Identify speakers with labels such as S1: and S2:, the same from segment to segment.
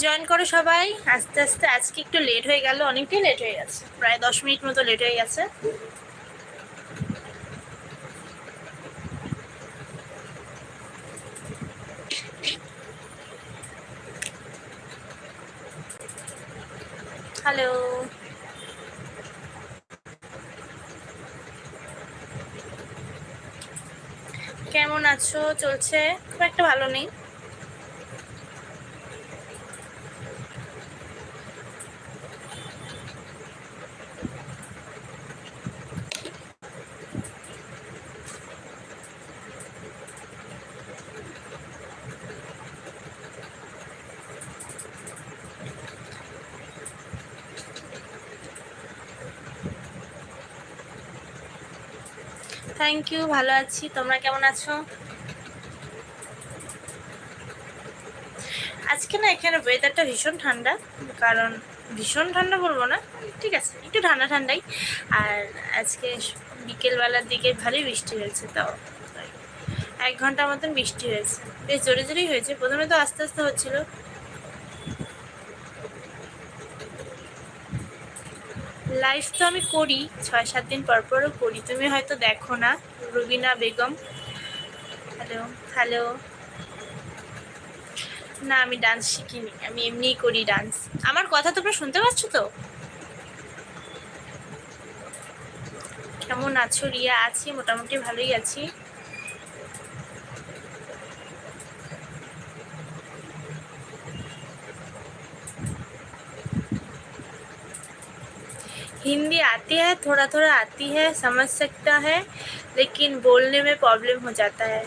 S1: Join করো সবাই। আস্তে আস্তে, আজকে একটু লেট হয়ে গেল। অনেকটাই লেট হয়ে গেছে। প্রায় দশ মিনিট মতো লেট হয়ে গেছে। হ্যালো কেমন আছো? চলছে? খুব একটা ভালো নেই। থ্যাংক ইউ ভালো আছি। তোমরা কেমন আছো? আজকে না এখানে ওয়েদারটা ভীষণ ঠান্ডা, কারণ ভীষণ ঠান্ডা বলব না, ঠিক আছে, একটু ঠান্ডা ঠান্ডাই। আর আজকে বিকেলবেলার দিকে ভালোই বৃষ্টি হয়েছে তাও এক ঘণ্টা মতন বৃষ্টি হয়েছে। বেশ জোরে জোরেই হয়েছে, প্রথমে তো আস্তে আস্তে হচ্ছিল লাইভ তো আমি করি, ছয়, সাত দিন পর পরও করি। তুমি হয়তো দেখো না, রুবিনা বেগম। হ্যালো হ্যালো না, আমি ডান্স শিখিনি, আমি এমনিই করি ডান্স আমার কথা তোমরা শুনতে পাচ্ছ তো? কেমন আছো? রিয়া, আছি, মোটামুটি ভালোই আছি। हिंदी आती है थोड़ा थोड़ा आती है समझ सकता है लेकिन बोलने में प्रॉब्लम हो जाता है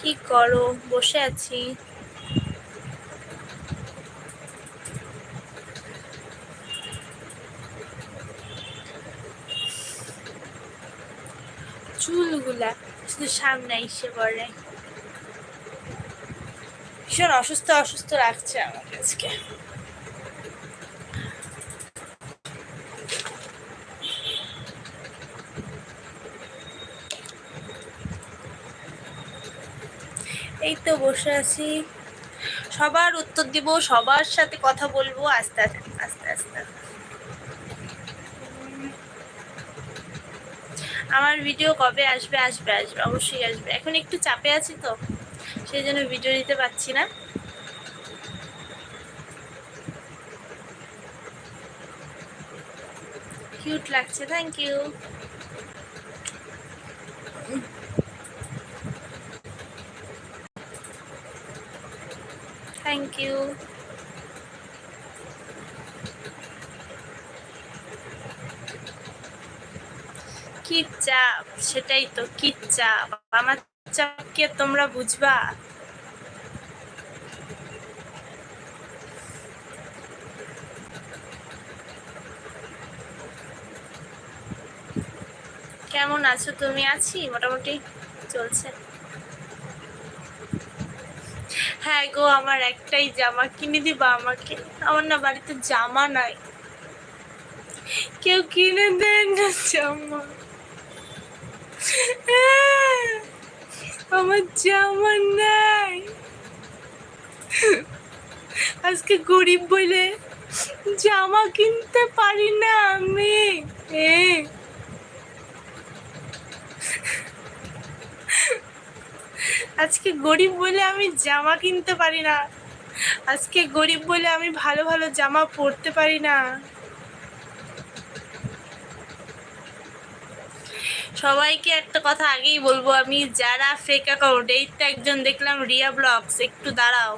S1: কি করো বসে আছি চুলগুলা শুধু সামনে এসে পড়ে ভীষণ অসুস্থ অসুস্থ লাগছে আমাকে আজকে। এই তো বসে আছি। সবার উত্তর দিব, সবার সাথে কথা বলব, আস্তে আস্তে আস্তে আস্তে। আমার ভিডিও কবে আসবে? আসবে আসবে, অবশ্যই আসবে। এখন একটু চাপে আছি তো? সেই জন্য ভিডিও দিতে পারছি না। কিউট লাগছে থ্যাংক ইউ থ্যাংক ইউ কি সেটাই তো কি আমার চাপকে তোমরা বুঝবা? কেমন আছো তুমি? আছি, মোটামুটি চলছে। হ্যাঁ গো, আমার একটাই জামা কিনে দিবা আমাকে? আমার না বাড়িতে জামা নাই। কেউ কিনে দেন না জামা। আমার জামা নাই। আজকে গরিব বলে জামা কিনতে পারি না আমি। এ। আজকে গরিব বলে আমি জামা কিনতে পারি না। আজকে গরিব বলে আমি ভালো ভালো জামা পরতে পারি না। সবাইকে একটা কথা আগেই বলব, আমি যারা ফেক অ্যাকাউন্ট এই তো একজন দেখলাম রিয়া ব্লগস একটু দাঁড়াও।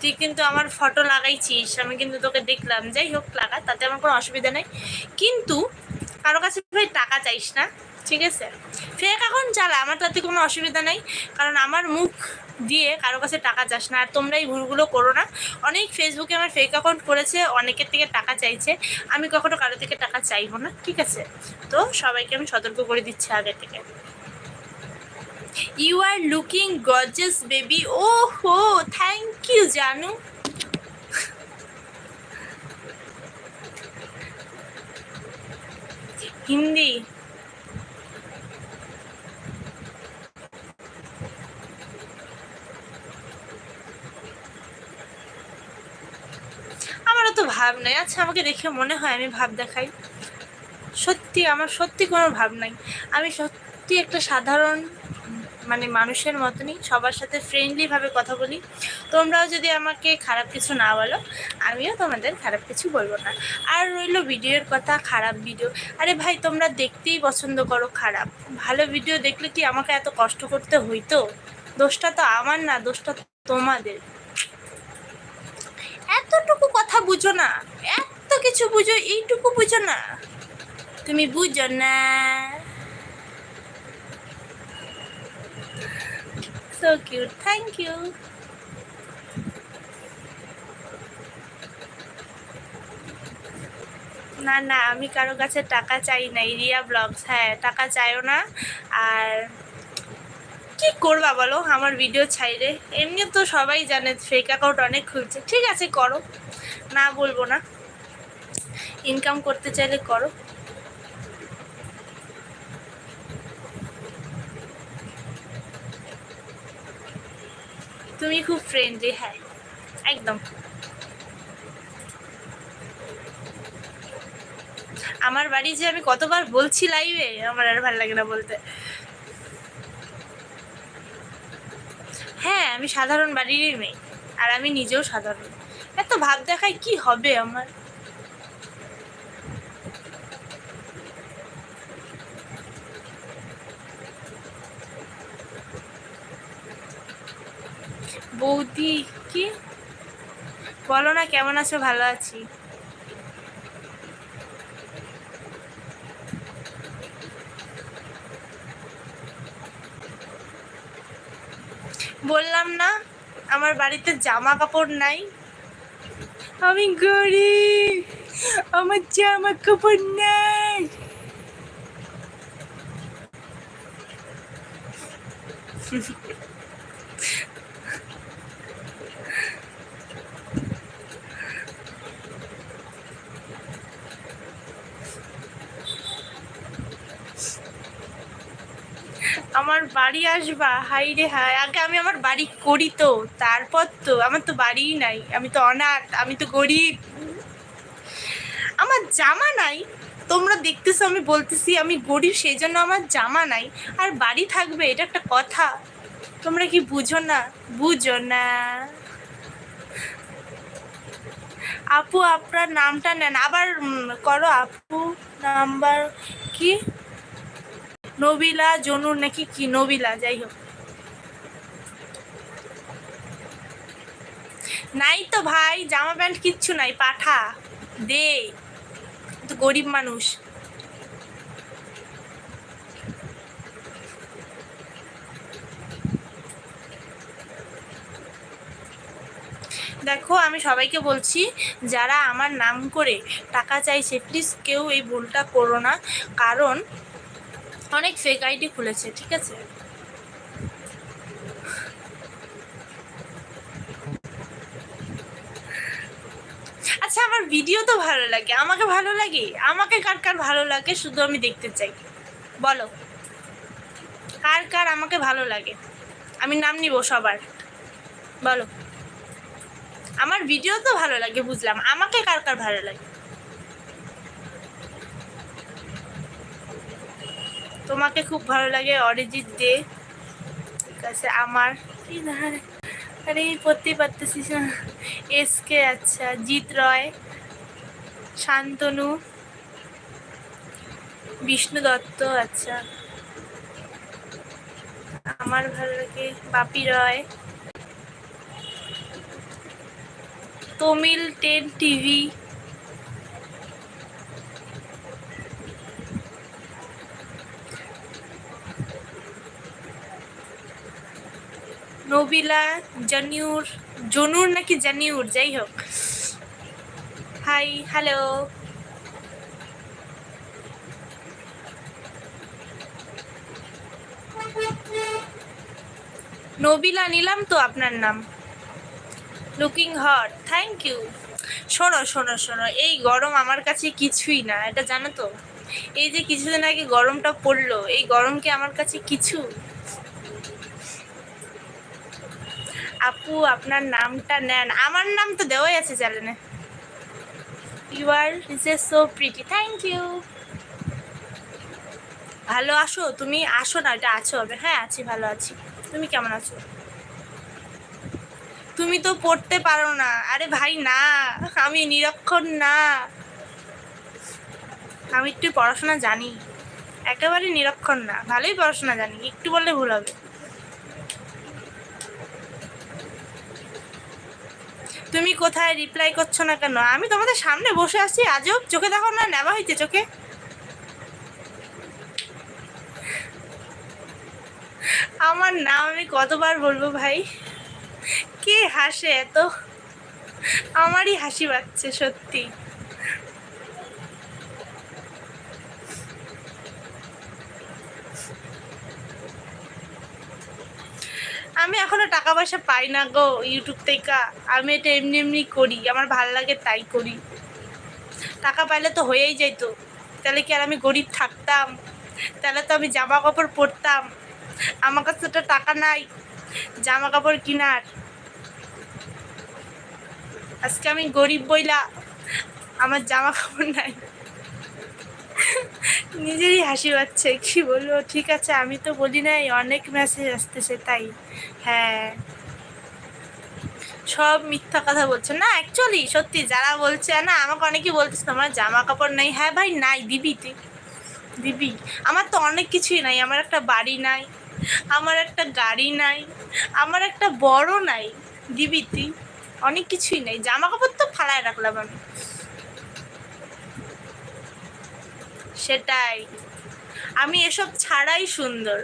S1: তুই কিন্তু আমার ফটো লাগাইছিস, আমি কিন্তু তোকে দেখলাম। যাই হোক, লাগা, তাতে আমার কোনো অসুবিধা নেই। কিন্তু কারও কাছে ভাই টাকা চাইস না, ঠিক আছে? ফেক অ্যাকাউন্ট চালা, আমার তাতে কোনো অসুবিধা নেই। কারণ আমার মুখ দিয়ে কারও কাছে টাকা চাস না, আর তোমরা এই ভুলগুলো করো না। অনেক ফেসবুকে আমার ফেক অ্যাকাউন্ট করেছে, অনেকের থেকে টাকা চাইছে। আমি কখনো কারও থেকে টাকা চাইব না, ঠিক আছে? তো সবাইকে আমি সতর্ক করে দিচ্ছি আগে থেকে। You are looking gorgeous baby ও হো থ্যাংক ইউ জানু। হিন্দি। ভাব নাই। আচ্ছা আমাকে দেখে মনে হয় আমি ভাব দেখাই। সত্যি, আমার সত্যি কোনো ভাব নাই। আমি সত্যি একটা সাধারণ মানে মানুষের মতনই, সবার সাথে ফ্রেন্ডলিভাবে কথা বলি। তোমরাও যদি আমাকে খারাপ কিছু না বলো, আমিও তোমাদের খারাপ কিছু বলব না। আর রইল ভিডিওর কথা, খারাপ ভিডিও আরে ভাই, তোমরা দেখতেই পছন্দ করো খারাপ। ভালো ভিডিও দেখলে কি আমাকে এত কষ্ট করতে হইতো? দোষটা তো আমার না, দোষটা তোমাদের। এতটুকু কথা বুঝো না। এত কিছু বুঝো, এইটুকু বুঝো না। তুমি বুঝো না। সো কিউট থ্যাংক ইউ না না, আমি কারও কাছে টাকা চাই না রিয়া ব্লগস হ্যাঁ টাকা চাইও না। আর কি করবা বলো? আমার ভিডিও ছাইরে এমনি তো সবাই জানে ফেক অ্যাকাউন্ট অনেক খুলছে। ঠিক আছে, করো। না বলব না। ইনকাম করতে চাইলে করো। তুমি খুব ফ্রেন্ডলি হ্যাঁ। একদম। আমার বাড়ি যে আমি কতবার বলছি লাইভে আমার আর ভালো লাগে না বলতে। হ্যাঁ আমি সাধারণ বাড়িরই মেয়ে, আর আমি নিজেও সাধারণ। এত ভাব দেখায় কি হবে আমার? বৌদি, কি? বলো না, কেমন আছো? ভালো আছি। বললাম না আমার বাড়িতে জামা কাপড় নাই। আমি গরিব আমার জামা কাপড় নাই। আমার বাড়ি আসবা? হাই রে হাই। আগে আমি আমার বাড়ি করি তো, তারপর তো। আমার তো বাড়িই নাই। আমি তো অনাথ, আমি তো গরিব। আমার জামা নাই। তোমরা দেখতেছো, আমি বলতেছি, আমি গরিব সেই জন্য আমার জামা নাই। আর বাড়ি থাকবে, এটা একটা কথা। তোমরা কি বুঝো না? বুঝো না। আপু, আপনার নামটা নেন। আবার করো আপু, নাম্বার কি? নবিলা, জনুর নাকি কি? নবিলা, যাই হোক। নাই তো ভাই, জামা প্যান্ট কিচ্ছু নাই, পাঠা, দে। তো গরিব মানুষ। দেখো, আমি সবাইকে বলছি, যারা আমার নাম করে টাকা চাইছে প্লিজ কেউ এই ভুলটা করো না। কারণ অনেক ফেক আইডি খুলেছে, ঠিক আছে? আচ্ছা আমার ভিডিও তো ভালো লাগে। আমাকে ভালো লাগে? আমাকে কার কার ভালো লাগে শুধু আমি দেখতে চাই। বলো। কার কার আমাকে ভালো লাগে? আমি নাম নিব সবার। বলো। আমার ভিডিও তো ভালো লাগে, বুঝলাম। আমাকে কার কার ভালো লাগে? তোমাকে খুব ভালো লাগে, অরিজিৎ দে। ঠিক আছে, আমার। কি আরে পড়তেই পারতেছিস না। এসকে আচ্ছা জিৎ রয়, শান্তনু, বিষ্ণু দত্ত আচ্ছা। আমার ভালো লাগে বাপি রয়। Tamil ten TV. নবিলা জানিউর, জনুর নাকি জানিউর, যাই হোক। হাই হ্যালো নবিলা নিলাম তো আপনার নাম। লুকিং হট থ্যাংক ইউ শোনো শোনো শোনো, এই গরম আমার কাছে কিছুই না, এটা জানো তো? এই যে কিছুদিন আগে গরমটা পড়ল, এই গরম কি আমার কাছে কিছু? আপু, আপনার নামটা নেন। আমার নাম তো দেওয়াই আছে চ্যানেলে। You are is a so pretty thank you ভালো আসো তুমি আসো না, এটা আছো হবে হ্যাঁ আছি, ভালো আছি। তুমি কেমন আছো? তুমি তো পড়তে পারো না। আরে ভাই, না, আমি নিরক্ষর না। আমি একটু পড়াশোনা জানি। একেবারে নিরক্ষর না। ভালোই পড়াশোনা জানি, একটু বললে ভুল হবে। তুমি কোথায় রিপ্লাই করছ না কেন? আমি তোমাদের সামনে বসে আছি, আজও চোখে দেখো না নেওয়া হয়েছে চোখে। আমার নাম আমি কতবার বলব ভাই? কে হাসে এত? আমারই হাসি পাচ্ছে, সত্যি। আমি এখনও টাকা পয়সা পাই না গো ইউটিউব থেকে। আমি এটা এমনি এমনি করি, আমার ভালো লাগে তাই করি। টাকা পাইলে তো হয়েই যেত তাহলে কি আর আমি গরিব থাকতাম? তাহলে তো আমি জামা কাপড় পরতাম। আমার কাছে তো টাকা নাই জামা কাপড় কিনার। আজকে আমি গরিব বইলা আমার জামা কাপড় নাই। নিজেরই হাসি পাচ্ছে। কি বলব? ঠিক আছে, আমি তো বলি নাই, অনেক মেসেজ আসতেছে, তাই। হ্যাঁ। সব মিথ্যা কথা বলছে। না অ্যাকচুয়ালি সত্যি, যারা বলছে, না, আমাকে অনেকেই বলতেছে, তোমার জামা কাপড় নাই? হ্যাঁ ভাই, নাই, দিবি তুই। দিবি। আমার তো অনেক কিছুই নাই। আমার একটা বাড়ি নাই, আমার একটা গাড়ি নাই, আমার একটা বড় নাই। দিবি তুই। অনেক কিছুই নাই। জামা কাপড় তো ফালায় রাখলাম আমি। সেটাই। আমি এসব ছাড়াই সুন্দর।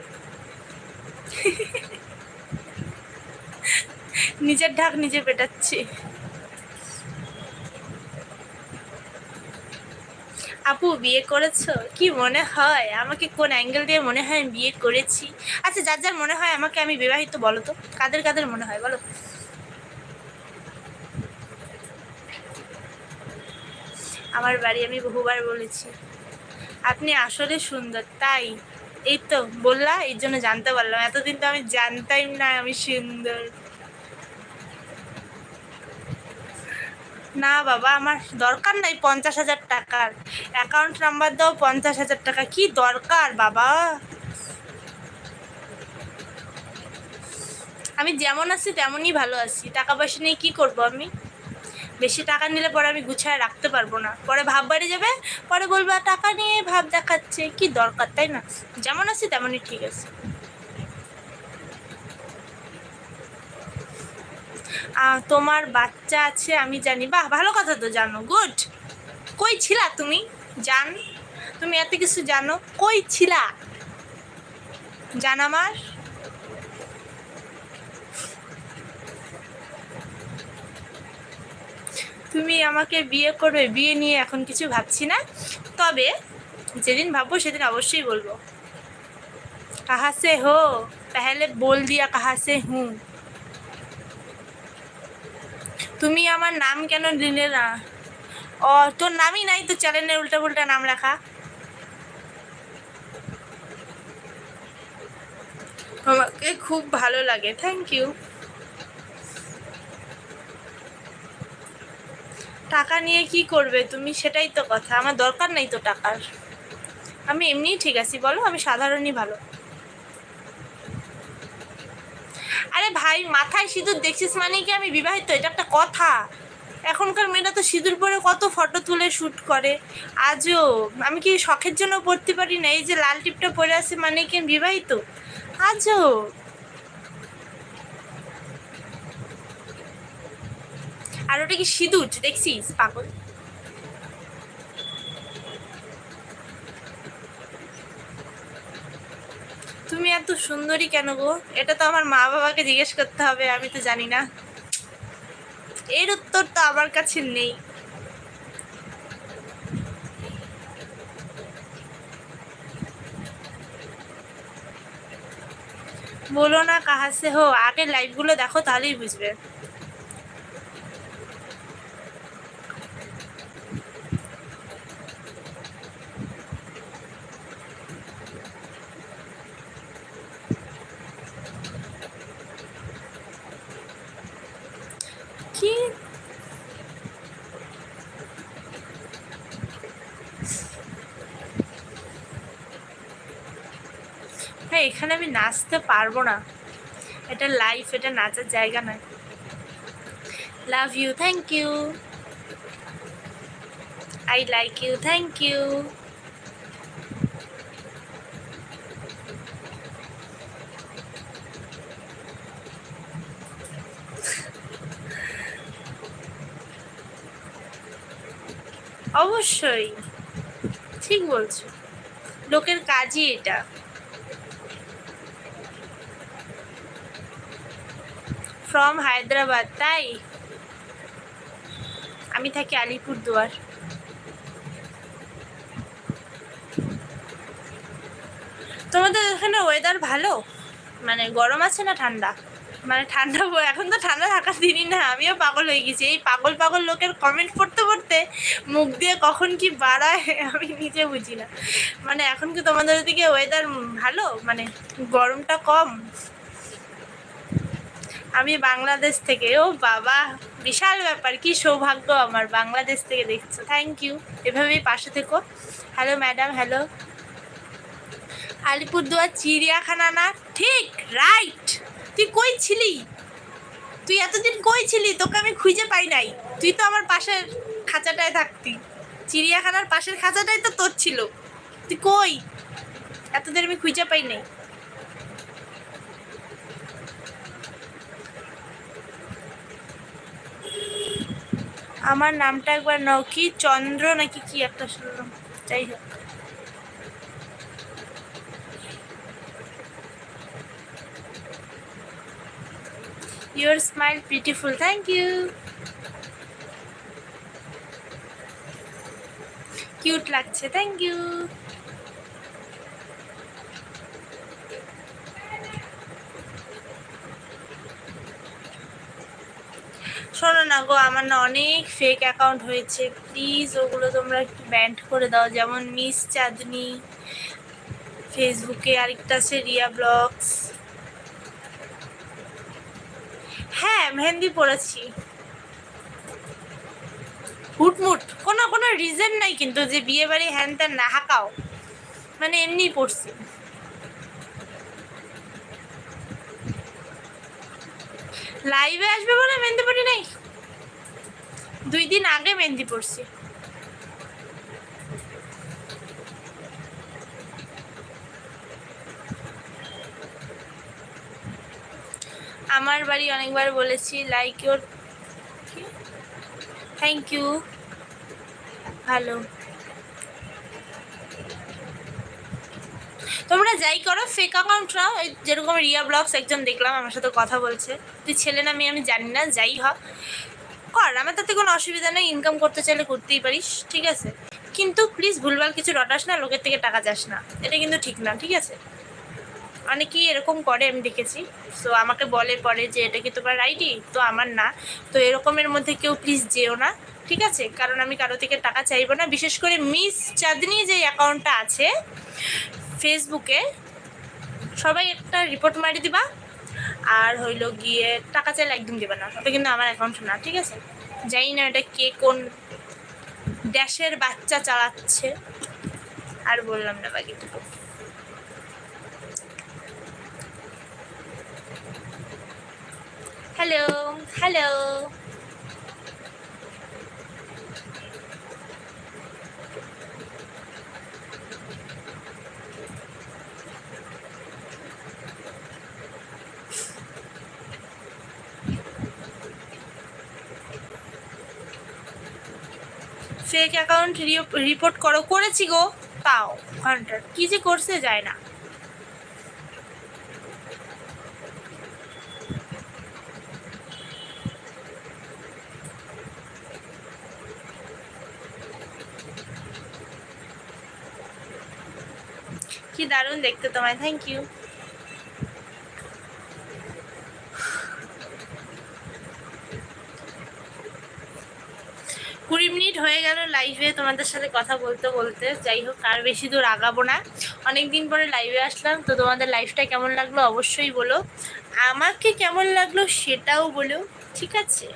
S1: নিজের ঢাক নিজে পেটাচ্ছি। আপু, বিয়ে করেছ? কি মনে হয়? আমাকে কোন অ্যাঙ্গেল দিয়ে মনে হয় আমি বিয়ে করেছি? আচ্ছা যার যার মনে হয় আমাকে আমি বিবাহিত, বলো তো। কাদের কাদের মনে হয়, বলো। আমার বাড়ি আমি বহুবার বলেছি। আপনি আসলে সুন্দর, তাই? এই তো বললা, এই জন্য জানতে পারলাম। এতদিন তো আমি জানতাম না আমি সুন্দর। না বাবা, আমার দরকার নাই পঞ্চাশ হাজার টাকার। অ্যাকাউন্ট নাম্বার দাও, পঞ্চাশ হাজার টাকা। কি দরকার বাবা? আমি যেমন আছি তেমনই ভালো আছি। টাকা পয়সা নিয়ে কি করব আমি? বেশি টাকা নিলে পরে আমি গুছায় রাখতে পারব না। পরে ভাব বাড়ি যাবে, পরে বলব টাকা নিয়ে ভাব দেখাচ্ছে, কি দরকার, তাই না? যেমন আছি তেমনই ঠিক আছে। তোমার বাচ্চা আছে, আমি জানি। বাহ, ভালো কথা তো জানো, গুড। কই ছিলা তুমি? জান। তুমি এত কিছু জানো। কই ছিলা? জান আমার। তুমি আমাকে বিয়ে করবে, বিয়ে নিয়ে এখন কিছু ভাবছি না। তবে যেদিন ভাববো সেদিন অবশ্যই বলব। কাহা সে হো পেহলে বল দিয়া কাহা সে হুঁ। তুমি আমার নাম কেন দিলে না? ও তোর নামই নাই তো চ্যানেলের উল্টা পুল্টা নাম রাখা আমাকে খুব ভালো লাগে থ্যাংক ইউ টাকা নিয়ে কি করবে? তুমি সেটাই তো কথা। আমার দরকার নেই তো টাকার। আমি এমনিই ঠিক আছি, বলো? আমি সাধারণই ভালো। আরে ভাই, মাথায় সিঁদুর দেখছিস মানে কি আমি বিবাহিত? এটা একটা কথা। এখনকার মেয়েরা তো সিঁদুর পরে কত ফটো তুলে শ্যুট করে। আজও আমি কি শখের জন্য পড়তে পারি না? এই যে লাল টিপটা পরে আছে মানে কি বিবাহিত? আজও। আর ওটা কি সিঁদুর দেখছিস, পাগল? তুমি এত সুন্দরী কেন গো? এটা তো আমার মা বাবাকে জিজ্ঞেস করতে হবে, আমি তো জানি না। এর উত্তর তো আমার কাছে নেই। বলো না কাহা সে হো আগে লাইভগুলো দেখো তাহলেই বুঝবে কি হ্যাঁ এখানে আমি নাচতে পারব না। এটা লাইফ এটা নাচার জায়গা নয়। Love you thank you I like you thank you অবশ্যই। ঠিক বলছো। লোকের কাজই এটা। ফ্রম হায়দ্রাবাদ তাই? আমি থাকি আলিপুরদুয়ার। তোমাদের ওখানে ওয়েদার ভালো? মানে গরম আছে না ঠান্ডা? মানে ঠান্ডা এখন তো ঠান্ডা থাকার দিনই না, আমিও পাগল হয়ে গেছি। এই পাগল পাগল লোকের কমেন্ট পড়তে পড়তে মুখ দিয়ে কখন কি বাড়ায় আমি নিজে বুঝি না। মানে এখন কি তোমাদের ওদিকে ওয়েদার ভালো? মানে গরমটা কম? আমি বাংলাদেশ থেকে। ও বাবা, বিশাল ব্যাপার, কি সৌভাগ্য আমার বাংলাদেশ থেকে দেখছ। থ্যাংক ইউ এভাবেই পাশে থেকো। হ্যালো ম্যাডাম হ্যালো আলিপুরদুয়ার, চিড়িয়াখানা না? ঠিক রাইট তুই কই ছিলি? তুই এতদিন কই ছিলি? তোকে আমি খুঁজে পাই নাই। তুই তো আমার পাশের খাঁচাটায় থাকতি। চিড়িয়াখানার পাশের খাঁচাটাই তো তোর ছিল। তুই কই? এতদিন আমি খুঁজে পাই নাই। আমার নামটা একবার নাও। কি চন্দ্র নাকি কি একটা শুনলাম যাই হোক। Your smile beautiful. Thank you cute লাগছে থ্যাংক ইউ শোনো না গো, আমার না অনেক ফেক অ্যাকাউন্ট হয়েছে। প্লিজ ওগুলো তোমরা একটু ব্যান্ড করে দাও। যেমন মিস চাঁদনি ফেসবুকে আরেকটা আছে রিয়া ব্লগস হ্যাঁ মেহেন্দি পড়েছি। হুটমুট। কোনো কোনো রিজন নাই কিন্তু যে বিয়ে বাড়ি হ্যান ত্যান না, হাঁকাও। মানে এমনি পড়ছি। লাইভে আসবে বলে মেহেন্দি পড়ি নাই? দুই দিন আগে মেহেন্দি পড়ছি আমার বাড়ি অনেকবার বলেছি লাইক ইউর থ্যাংক ইউ ভালো। তোমরা যাই করো ফেক অ্যাকাউন্টরা ওই যেরকম রিয়া ব্লগস একজন দেখলাম, আমার সাথে কথা বলছে। তুই ছেলে না মেয়ে আমি জানি না, যাই হ কর, আমার তাতে কোনো অসুবিধা নেই ইনকাম করতে চাইলে করতেই পারিস, ঠিক আছে? কিন্তু প্লিজ ভুলভাল কিছু রটাস না, লোকের থেকে টাকা যাস না, এটা কিন্তু ঠিক না, ঠিক আছে? অনেকেই এরকম করে, আমি দেখেছি। সো আমাকে বলে পরে যে, এটা কি তোমার আইডি তো আমার না। তো এরকমের মধ্যে কেউ প্লিজ যেও না, ঠিক আছে? কারণ আমি কারও থেকে টাকা চাইব না, বিশেষ করে মিস চাঁদনি যে অ্যাকাউন্টটা আছে ফেসবুকে সবাই একটা রিপোর্ট মারি দিবা। আর হইল গিয়ে টাকা চাইলে একদম দেবে না তবে কিন্তু আমার অ্যাকাউন্ট না ঠিক আছে? জানি না এটা কে কোন ড্যাশের বাচ্চা চালাচ্ছে, আর বললাম না বাকিটুকু hello hello fake account report করো, করেছি গো তাও ঘণ্টার কি যে করছে যায় না। কি দারুণ দেখতে তোমায় থ্যাংক ইউ কুড়ি মিনিট হয়ে গেল লাইভে তোমাদের সাথে কথা বলতে বলতে, যাই হোক, আর বেশি দূর আগাবো না। অনেক দিন পরে লাইভে আসলাম, তো তোমাদের লাইফটা কেমন লাগল অবশ্যই বলো। আমাকে কেমন লাগল সেটাও বলো, ঠিক আছে?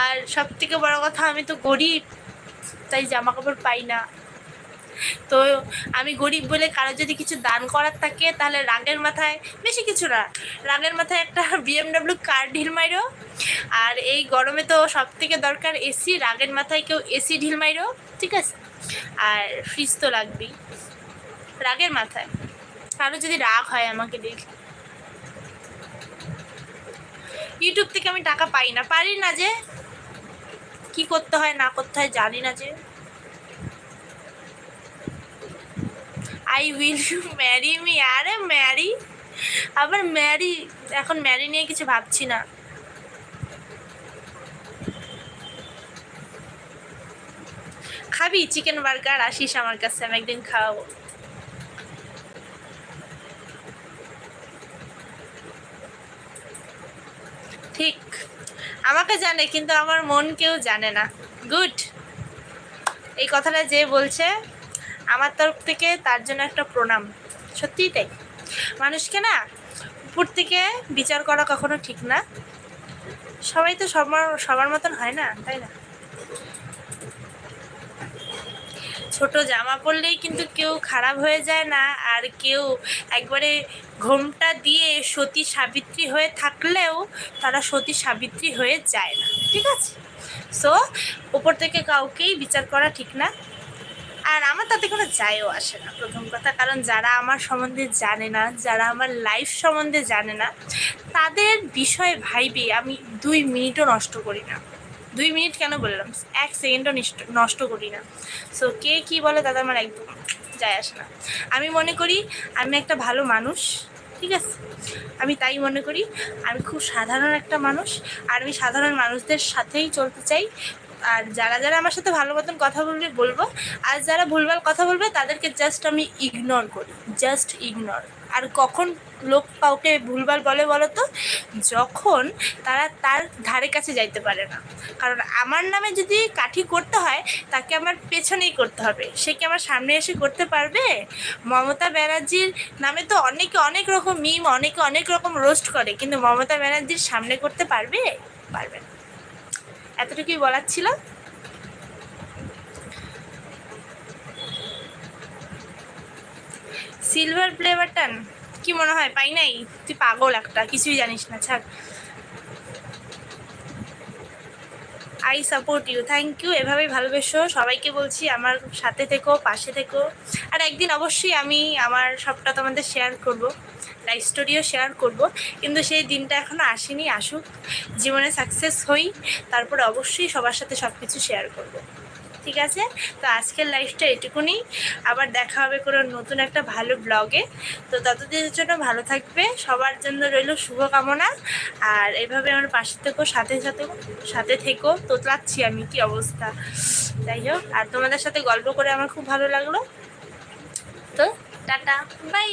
S1: আর সব থেকে বড় কথা, আমি তো গরিব, তাই জামা কাপড় পাই না। তো আমি গরিব বলে কারও যদি কিছু দান করার থাকে, তাহলে রাগের মাথায়, বেশি কিছু না, রাগের মাথায় একটা বিএমডাব্লিউ কার ঢিল মাইরো। আর এই গরমে তো সব থেকে দরকার এসি রাগের মাথায় কেউ এসি ঢিল মাইরো, ঠিক আছে? আর ফ্রিজ তো লাগবেই, রাগের মাথায়। কারও যদি রাগ হয় আমাকে দেখে ইউটিউব থেকে আমি টাকা পাই না, পারি না যে, কি করতে হয়, না করতে হয়, জানি না যে। I will you marry me আরে ম্যারি আবার ম্যারি এখন ম্যারি নিয়ে কিছু ভাবছি না। খাবি চিকেন বার্গার আসিস আমার কাছে, আমি একদিন খাওয়াবো। ঠিক, আমাকে জানে, কিন্তু আমার মন কেউ জানে না। গুড এই কথাটা যে বলছে আমার তরফ থেকে তার জন্য একটা প্রণাম। সত্যিই তাই। মানুষকে না, উপর থেকে বিচার করা কখনো ঠিক না। সবাই তো সবার সবার মতন হয় না, তাই না? ছোট জামা পরলেই কিন্তু কেউ খারাপ হয়ে যায় না, আর কেউ একবারে ঘোমটা দিয়ে সতী সাবিত্রী হয়ে থাকলেও তারা সতী সাবিত্রী হয়ে যায় না। ঠিক আছে? সো ওপর থেকে কাউকেই বিচার করা ঠিক না। আর আমার তাতে কোনো যায়ও আসে না, প্রথম কথা। কারণ যারা আমার সম্বন্ধে জানে না, যারা আমার লাইফ সম্বন্ধে জানে না, তাদের বিষয়ে ভাইবে আমি দুই মিনিটও নষ্ট করি না। দুই মিনিট কেন বললাম? এক সেকেন্ডও নিষ্ট- করি না। সো কে কি বলে তাদের আমার একদম যায় আসে না। আমি মনে করি আমি একটা ভালো মানুষ, ঠিক আছে? আমি তাই মনে করি। আমি খুব সাধারণ একটা মানুষ। আর আমি সাধারণ মানুষদের সাথেই চলতে চাই। আর যারা যারা আমার সাথে ভালো মতন কথা বলবে, বলব। আর যারা ভুলভাল কথা বলবে, তাদেরকে জাস্ট আমি ইগনোর করি। জাস্ট ইগনোর আর কখন লোক কাউকে ভুলভাল বলে বলো তো? যখন তারা তার ধারে কাছে যাইতে পারে না। কারণ আমার নামে যদি কাঠি করতে হয়, তাকে আমার পেছনেই করতে হবে। সে কি আমার সামনে এসে করতে পারবে? মমতা ব্যানার্জির নামে তো অনেকে অনেক রকম মিম অনেকে অনেক রকম রোস্ট করে। কিন্তু মমতা ব্যানার্জির সামনে করতে পারবে? পারবে না। এতটুকুই বলার ছিল। সিলভার প্লে বাটন কি মনে হয়? পাই নাই? তুই পাগল একটা, কিছুই জানিস না, ছাড়। I support you thank you এভাবেই ভালোবেসো। সবাইকে বলছি, আমার সাথে থেকো, পাশে থেকো। আর একদিন অবশ্যই আমি আমার সবটা তোমাদের শেয়ার করব। লাইফ স্টোরিও শেয়ার করব। কিন্তু সেই দিনটা এখনও আসেনি, আসুক। জীবনে সাকসেস হই, তারপর অবশ্যই সবার সাথে সব কিছু শেয়ার করব। ঠিক আছে? তো আজকের লাইফটা এটুকুনি। আবার দেখা হবে কোনো নতুন একটা ভালো ব্লগে তো ততদিনের জন্য ভালো থাকবে, সবার জন্য রইল শুভকামনা। আর এভাবে আমার পাশে থেকো, সাথে সাথে সাথে থেকো। তোতলাচ্ছি আমি, কি অবস্থা? যাই হোক, আর তোমাদের সাথে গল্প করে আমার খুব ভালো লাগল। তো টাটা বাই